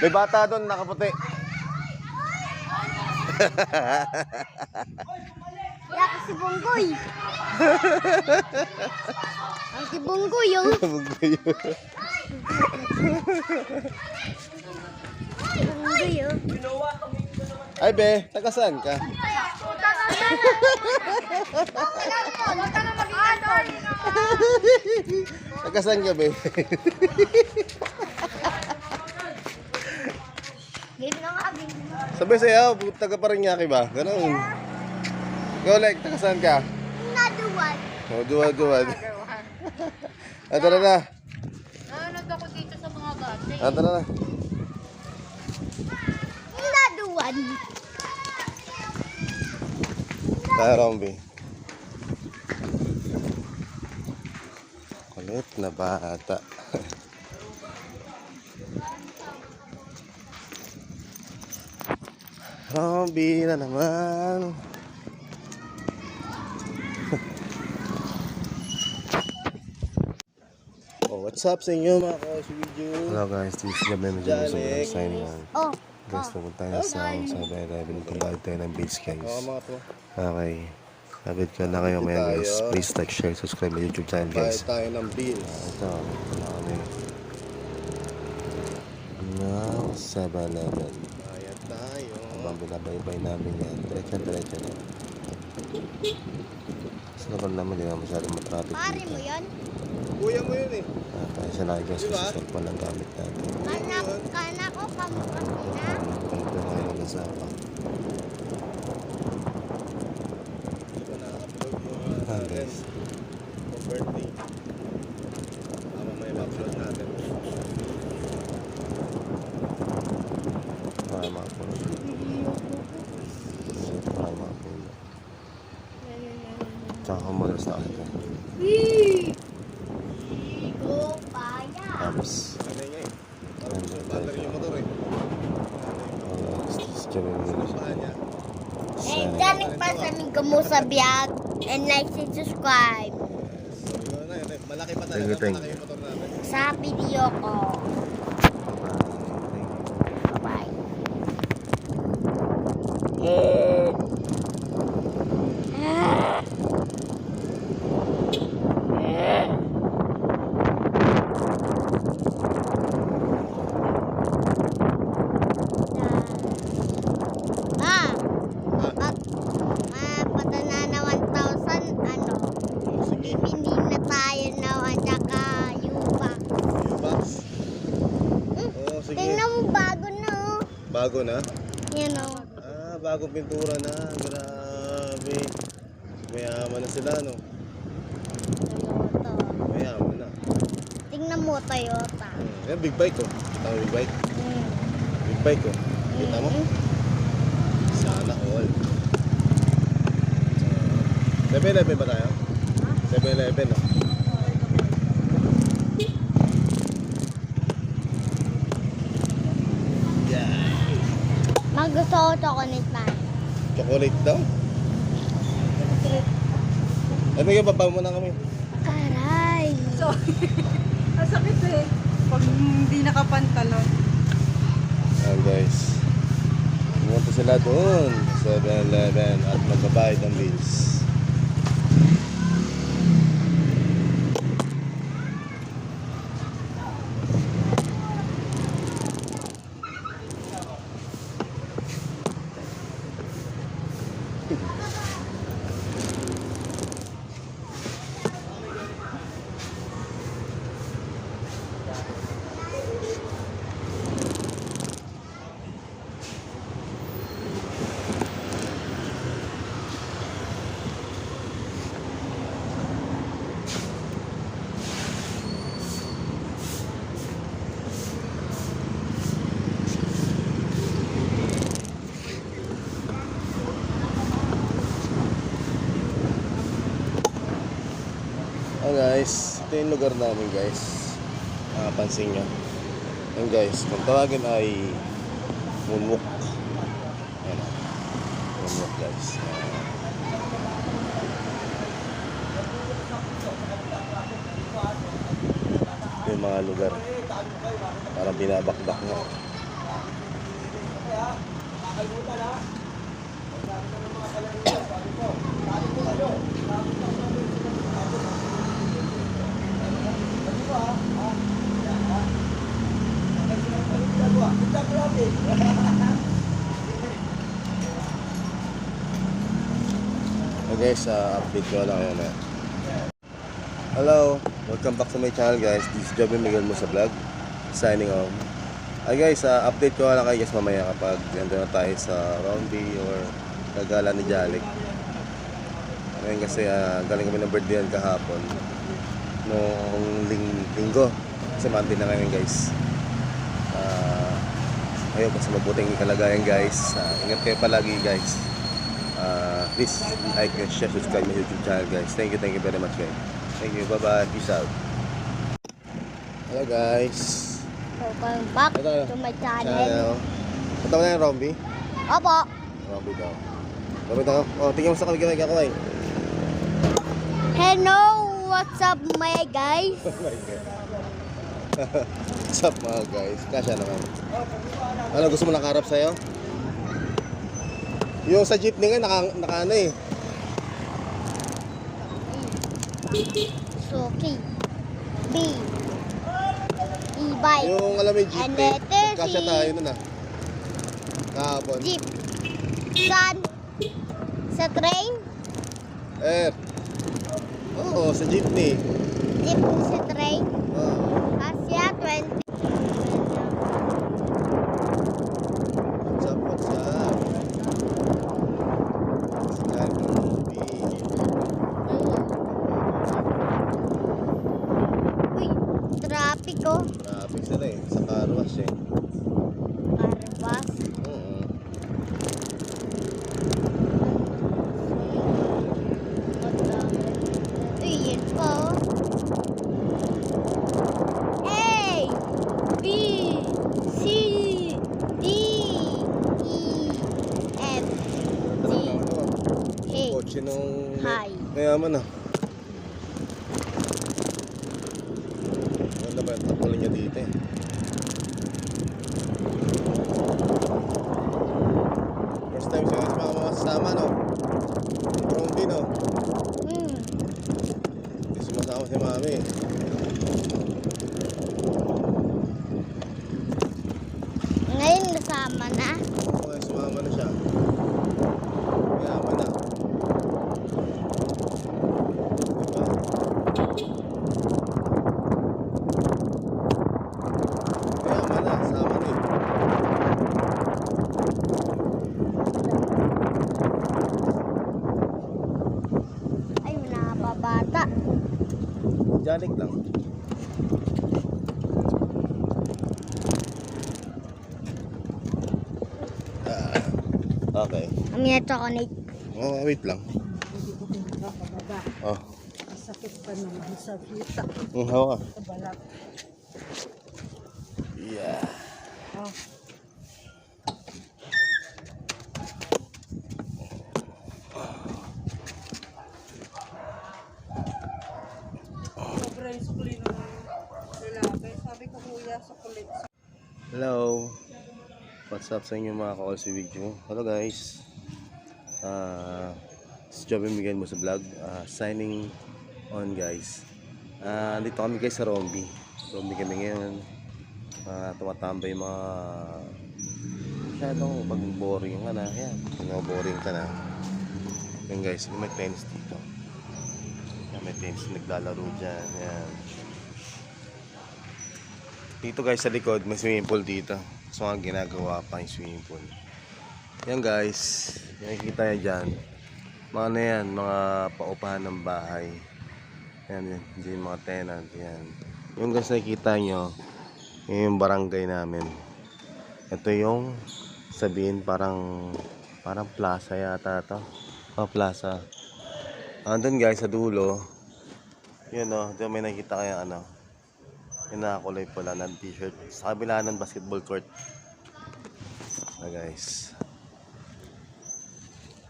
May bata doon, nakaputi. Kaya kasi bunggoy. Ang si bunggoy oh. yung. Bunggoy oh. Ay, be, taga saan ka? Taga saan ka, be? Game na nga, na. Sabi sa'yo, taga Paranaque ba? Ganun. Ikaw, like, taga saan ka? Another one. O, duwad, duwad. Ah, tara na. Nanonood ako dito sa mga gate. Ah, tara na. Another one. Tayo, Romby. Kulit na bata. Romby na naman. oh, what's up sa inyo mga ka-video? Hello guys, this is Gabi Medyo Janek. signing on. Oh. Guys, pupunta tayo sa 7-Eleven. Kumbalik tayo ng base guys. mga. Okay. Update ko na kayo ngayon guys. tayo. Please like, share, subscribe my YouTube channel guys. tayo ng bills. Ito, wala kami. Now, 7-Eleven. Bayad Habang binabaybay namin yan. Diretso, diretso na. Sa naman naman, di naman masyadong Pare dito. mo yan? Kuya mo yun eh. Ah, kaya sa lagi guys, Diba? kasi cellphone lang gamit natin. Kanak, kanak ko kamukha na. Ganito kayo mag-asapa. Hindi ko na-upload yung uh, Ah, guys. Birthday. Tama may upload natin. Para mga puno. Para mga puno. Tsaka kumulos na kita. Go, paya. Tapos, Ano niya eh. Parang gusto yung battery yung motor eh. uh, streaming nila siya. Saan niya? Eh, danig pa sa amigo mo sa vlog. And like and subscribe So yun. Malaki pa Thank you, talaga. thank you. yung motor natin. sa video ko. Bye. Ah, Ah, pag mapata na na 1,000, ano, oh, sige. bibili na tayo na at saka yuba. Yung box. Hmm, Oo, sige. Tingnan mo, bago na oh. Bago na? Yan oh. Ah, bagong pintura na. Grabe. Mayaman na sila, no? Toyota. Mayaman na. Tingnan mo, Toyota. Hmm. Yan, big bike, oh. Kita mo big bike? Hmm. Big bike, oh. Kita mo? Hmm. Sana all. 7-Eleven ba tayo? 7-Eleven, no? Yeah. Mag gusto ko chocolate na. Chocolate daw? Ano yung baba mo na kami? Aray. Masakit eh. Pag hindi nakapantalon. Ayan guys. Pumunta sila doon. 7-Eleven at magbabayad ng bills. Oh guys, ito yung lugar namin guys. Ah, pansin nyo. Yan guys, kung tawagin ay Mumuk. Yan. Mumuk guys. Ito yung mga lugar. Parang binabakbak nga. Guys, uh, update ko lang yun eh. Hello, welcome back to my channel guys. This is Joby Miguel mo sa vlog. Signing off. Ay guys, uh, update ko lang kayo guys mamaya kapag nandun na tayo sa Roundy or Nagala ni Jalik. Ngayon kasi uh, galing kami ng birthday kahapon. Noong ling linggo. Kasi Monday na ngayon guys. Uh, ayun, basta mabuting kalagayan guys. Uh, ingat kayo palagi guys. Uh, please like and share, subscribe my YouTube channel guys. Thank you, thank you very much guys. Thank you, bye bye, peace out. Hello guys. Welcome back Ito. to my channel. Channel. Mo na yung Romby? Opo. Romby daw. Romby daw. Oh, tingnan mo sa kamay kamay kakaway. Hello, what's up my guys? Oh my God. What's up mga guys? Kasya naman. Ano gusto mo nakaharap sa'yo? Yung sa jeepney nga, naka, naka ano eh. Suki. B. E-bike. Yung alam mo yung jeepney. C. Kasya tayo nun ah. Kahapon. Jeep. San? Sa train? Eh. Oo, sa jeepney. Jeep sa train? Oo. Asya 20. What's up, what's up? Sky Romby. Uy, traffic oh. Traffic sila eh. Sa car wash eh. Carbas. Oo. Uy, yun po. A, B, C, D, E, F, G, H. Kotse nung Hi. mayaman ah. Ganda ba yung takbo niya dito eh. First time siya kasi makakasama no? Romby no? Hmm. Hindi sumasama si mami eh. Na. Oo, eh, sumama na siya. Mayaman na. Diba? Mayaman na, sama na eh. Ay, nakapabata. Janik lang. Ah, okay. Kami na chocolate. Oh, wait lang. Oh, Sakit pa naman sa kita. mm, hawa ka. Sa balat. Yeah. Oh. Ko. Hello. What's up sa inyo mga ka-all si video? Hello guys. Uh, si Joby Miguel mo sa vlog. Ah, signing on guys. Ah, dito kami guys sa Romby. Romby kami ngayon. Ah, tumatambay yung mga masyadong pag boring ka na. Yan. Boring ka na. Yan guys. May tennis dito. Yan, may tennis naglalaro dyan. Yan. Dito guys sa likod, may swimming pool dito. So nga ginagawa pa yung swimming pool. Yan guys, nakikita nyo dyan. Mga ano yan, mga paupahan ng bahay. Yan, yan, dyan mga tenant. Yan. Yung guys nakikita nyo, yun yung barangay namin. Ito yung sabihin parang parang plaza yata to. Oh, plaza. Andun guys sa dulo. Yun oh, doon may nakikita kayo ano. Yung nakakulay pula ng t-shirt. Sa kabila ng basketball court. Na guys.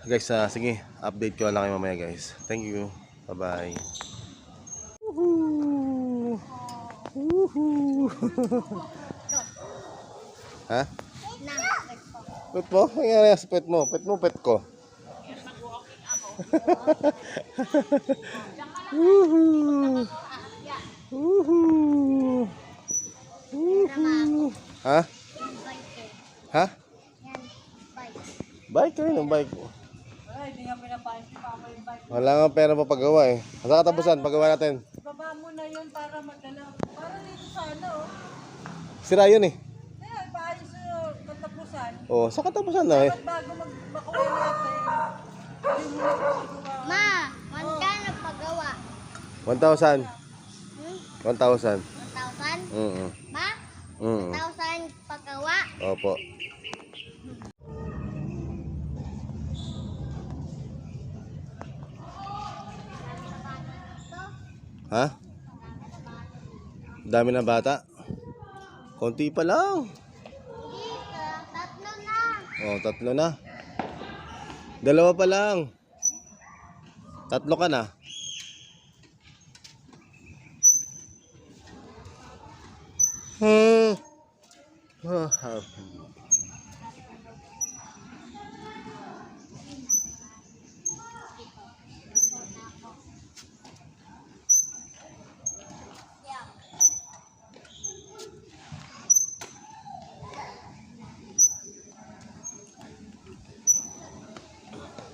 Guys, ah, sige. Update ko lang kayo mamaya guys. Thank you. Bye-bye. Woohoo! Woohoo! ha? Pet mo? Ang nangyari sa pet mo? Pet mo, pet ko. Woohoo! Woohoo! Woohoo! Ha? Ha? Bike rin ang bike. Ay, hindi nga pinapayos ni Papa yung bike. Wala nga pera pa paggawa eh. Sa katapusan, paggawa natin. Baba mo na yun para magdala. Para dito sana, oh. Sira yun eh. Kaya, paayos yung katapusan. Oh, sa katapusan na eh. Bago magbakuha natin? Hindi mo na pagawa. Ma, magkano paggawa? 1,000. Hmm? 1,000. 1,000? Mm Ma, mm 1,000 paggawa? Opo. Ha? Dami na bata? Konti pa lang. Tatlo na. Oh, tatlo na. Dalawa pa lang. Tatlo ka na. Hmm. Ah,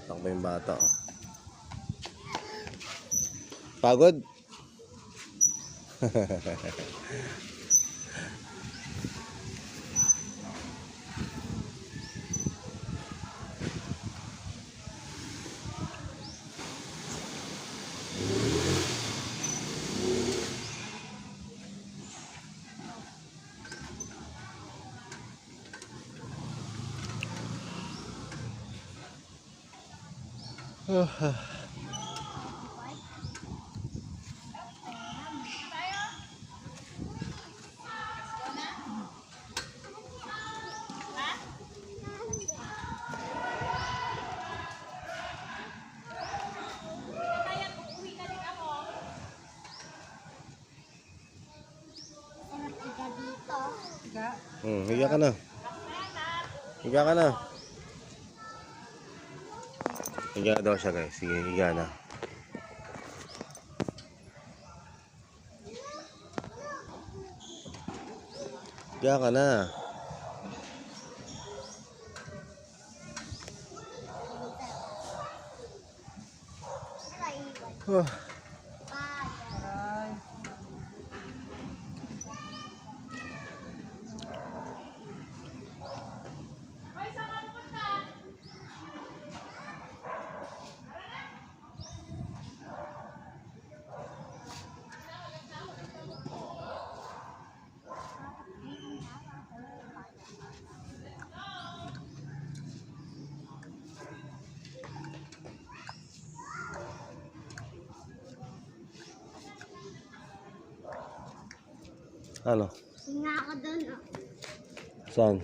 Takbo yung bata. Pagod? 嗯哼 daw siya guys. Sige, higa na. Higa ka na. Oh. Ano? Singa ako doon. Oh. Saan?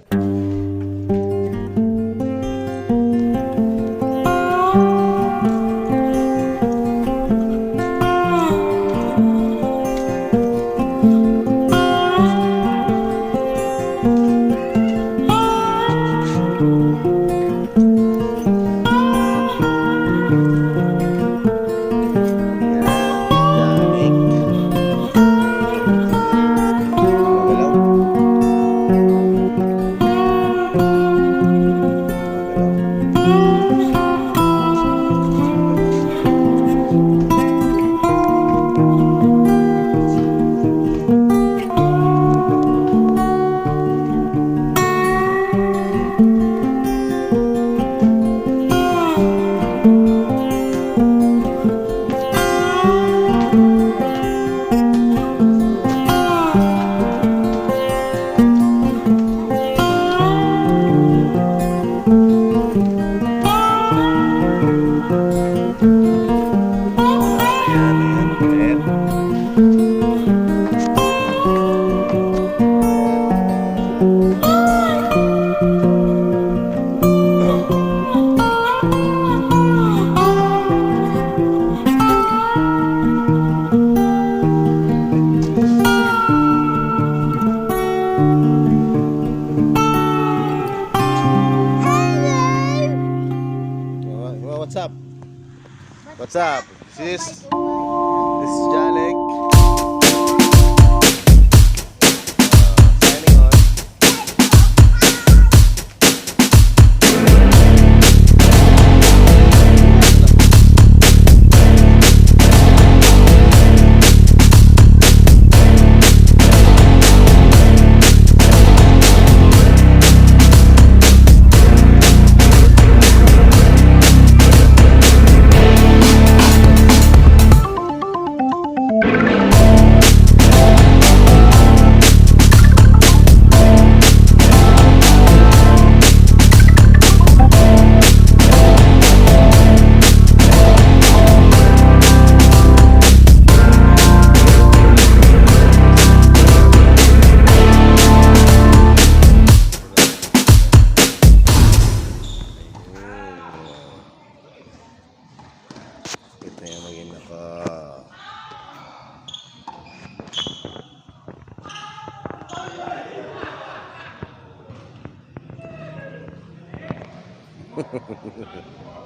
あ。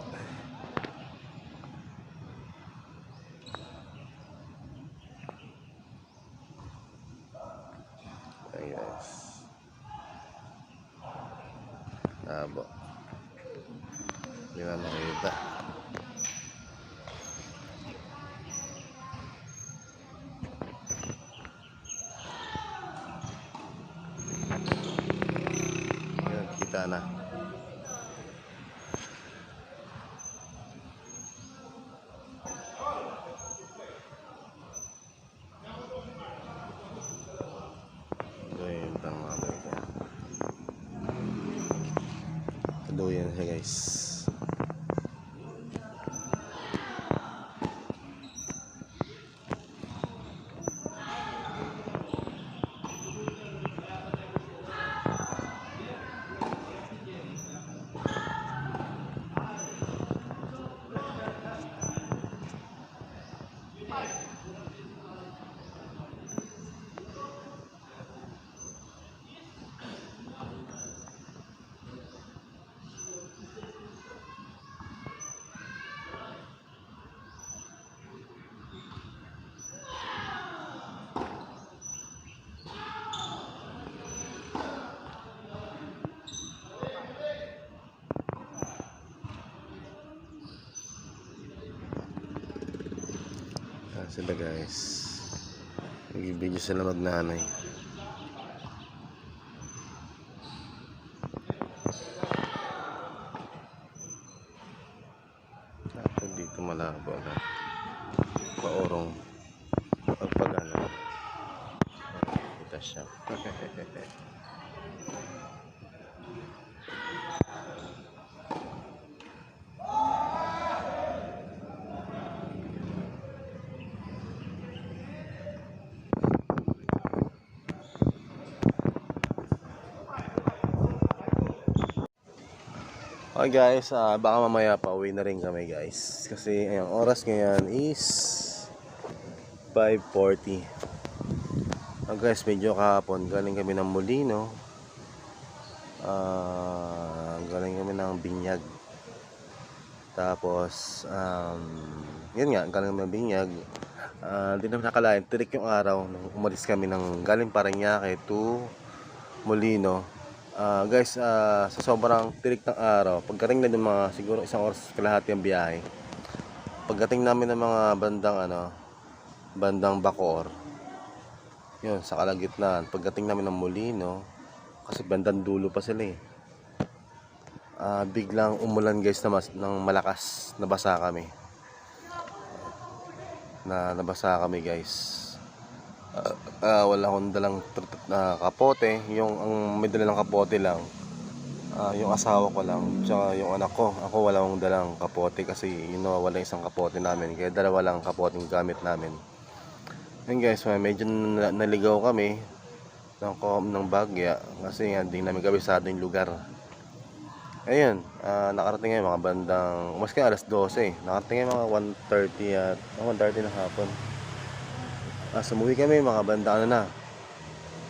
Sila guys. Nag-video sila magnanay. Dapat dito malabo na. Paorong. Pagpagano. Kita siya. Okay guys, ah, baka mamaya pa uwi na rin kami guys. Kasi ang oras ngayon is 5.40. Ah, guys, medyo kahapon galing kami ng Molino. Ah, galing kami ng Binyag. Tapos, um, yun nga, galing kami ng Binyag. Hindi naman nakalain, tirik yung araw umalis kami ng galing Paranaque to Molino. Ah, guys, ah, sa sobrang tirik ng araw, pagdating na ng mga siguro isang oras kalahati ang biyahe. Pagdating namin ng mga bandang ano, bandang Bacor. Yun, sa kalagitnaan. Pagdating namin ng Molino, kasi bandang dulo pa sila eh. Ah, biglang umulan guys na mas, ng malakas, nabasa kami. Na nabasa kami guys. Ah, wala akong dalang na kapote. Yung ang may dala ng kapote lang. ah, yung asawa ko lang. Tsaka yung anak ko. Ako wala akong dalang kapote kasi you know, wala isang kapote namin. Kaya dalawa lang kapote yung gamit namin. Yun guys, may- medyo na- naligaw kami ng, ng bagya kasi hindi namin kabisado yung lugar. Ayun, ah, nakarating ngayon mga bandang, umas alas 12 eh. Nakarating ngayon mga 1.30 at, oh, 1.30 na hapon. Ah, sumuwi kami mga banda ano na.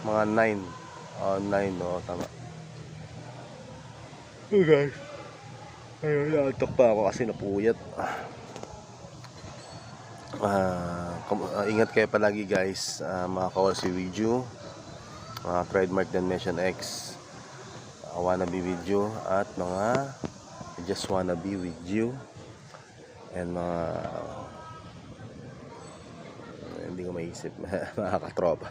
Mga 9. Oh, 9 oh, tama. Oh guys. Ayun, naantok pa ako kasi napuyat. Ah, kum- ah, ingat kayo palagi guys, uh, mga ka-Allsy with you, mga trademark Dimension X, uh, wanna be with you, at mga I just wanna be with you, and mga hindi ko maisip, mga katropa.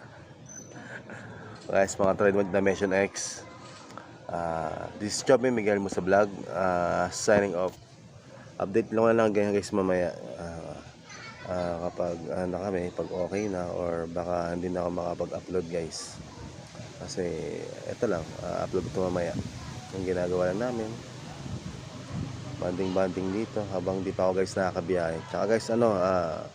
guys, mga trademark Dimension X, uh, this is Chopin Miguel mo sa vlog, uh, signing off. Update lang lang ganyan guys mamaya. Ah, Ah, kapag ano kami, pag okay na or baka hindi na ako makapag-upload guys. Kasi eto lang, ah, upload ko mamaya. Yung ginagawa lang namin. Banding-banding dito habang di pa ako guys nakakabiyahe. Tsaka guys ano, ah,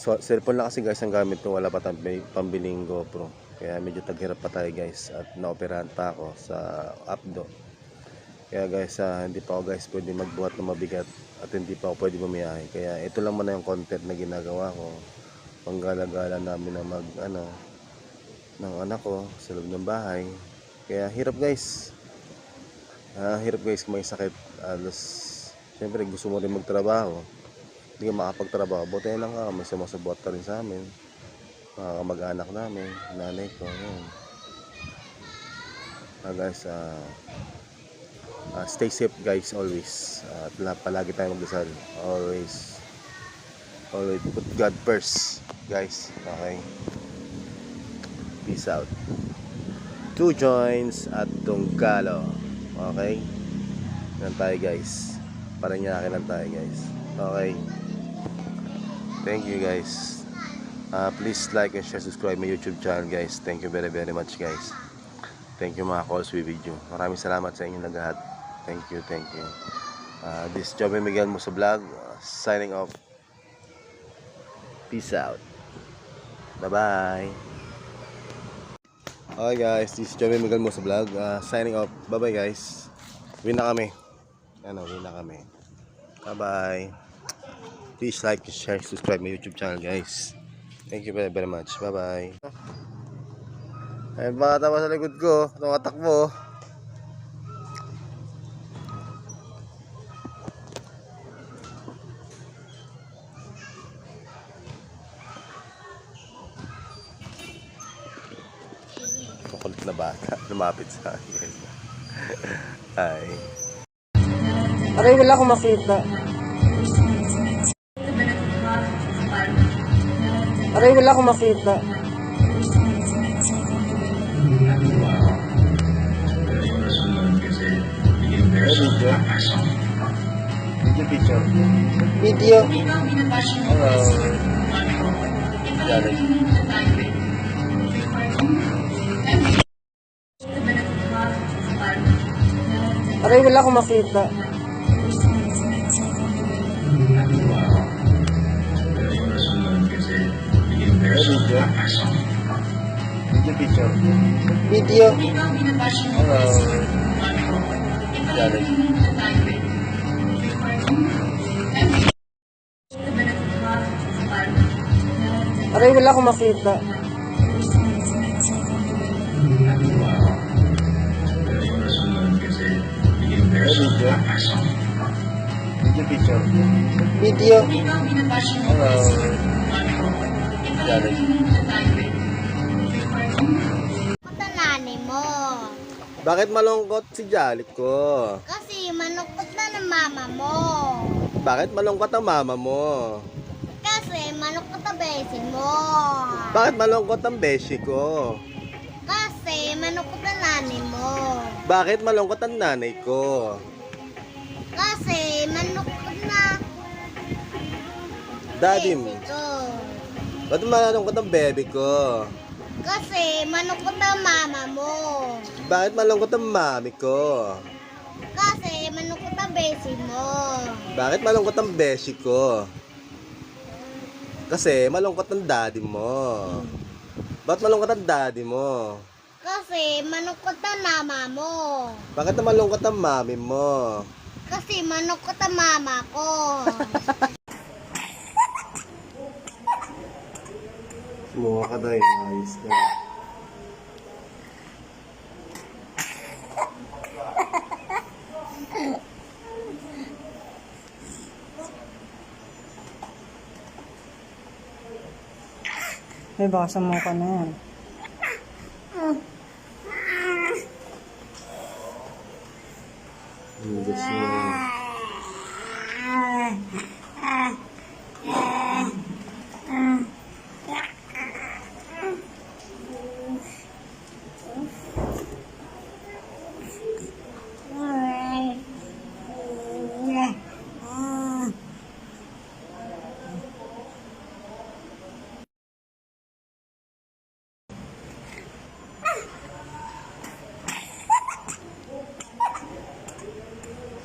so, cellphone lang kasi guys ang gamit ko, wala pa tayong pambiling GoPro. Kaya medyo taghirap pa tayo guys at naoperahan pa ako sa Updo. Kaya guys, ah, hindi pa ako guys pwede magbuhat ng mabigat at hindi pa ako pwede bumiyahe. Kaya ito lang muna yung content na ginagawa ko. Panggalagala namin na mag ano ng anak ko sa loob ng bahay. Kaya hirap guys. Ah, hirap guys kung may sakit. Alos, syempre gusto mo rin magtrabaho. Hindi ka makapagtrabaho. Buti lang ka, may sumasabot ka rin sa amin. Mga kamag-anak namin, nanay ko, yun. Ah, guys, ah, Uh, stay safe guys always. Uh, at la- palagi tayong magdasal. Always. Always put God first guys. Okay. Peace out. Two joints at tunggalo. Okay. Yan tayo guys. Para niya lang tayo guys. Okay. Thank you guys. Uh, please like and share, subscribe my YouTube channel guys. Thank you very very much guys. Thank you mga calls with video. Maraming salamat sa inyong lahat. Thank you, thank you. Uh, this is Joby Miguel mo sa vlog. Uh, signing off. Peace out. Bye-bye. Okay guys, this is Joby Miguel mo sa vlog. Uh, signing off. Bye-bye guys. Win na kami. Ano, win na kami. Bye-bye. Please like, share, subscribe my YouTube channel guys. Thank you very, very much. Bye-bye. Ayun mga tama sa likod ko. Tumatakbo. Makulit na bata. Lumapit sa akin. Ay. Aray, wala akong makita. Aray, wala akong makita. video. Video. Video. Hello. Aray, wala akong makita. Video. Video picture. Video. Hello. Galing. Aray, wala akong makita. Video. Video picture. Video. Hello. Galing. Punta nanay mo. Bakit malungkot si Jalik ko? Kasi manukot na ng mama mo. Bakit malungkot ang mama mo? Kasi manukot ang besin mo. Bakit malungkot ang beshi ko? Kasi manukot ang nanay mo. Bakit malungkot ang nanay ko? Kasi manukot na Daddy besi mo. ko. Ba't malungkot ang baby ko? Kasi manukot ang mama mo. Bakit malungkot ang mami ko? Kasi manukot ang besin mo. Bakit malungkot ang beshi ko? Kasi malungkot ang daddy mo. Bakit malungkot ang daddy mo? Kasi manukot ang mama mo. Bakit na malungkot ang mami mo? Kasi manukot ang mama ko. Kumuha ka dahil eh, maayos ka. May basa mo ka na yan.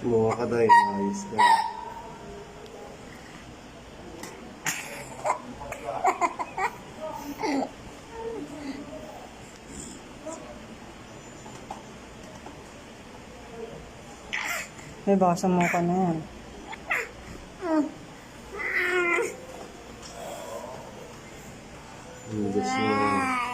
Sumuha ka tayo. Ayos ka. May basa mo ka na yan. Hugas mo.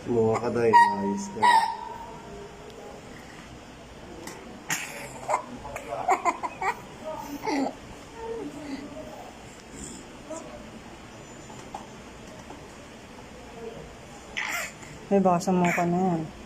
Sumuha ka tayo. Ayos ka. May basa mo ka na yan.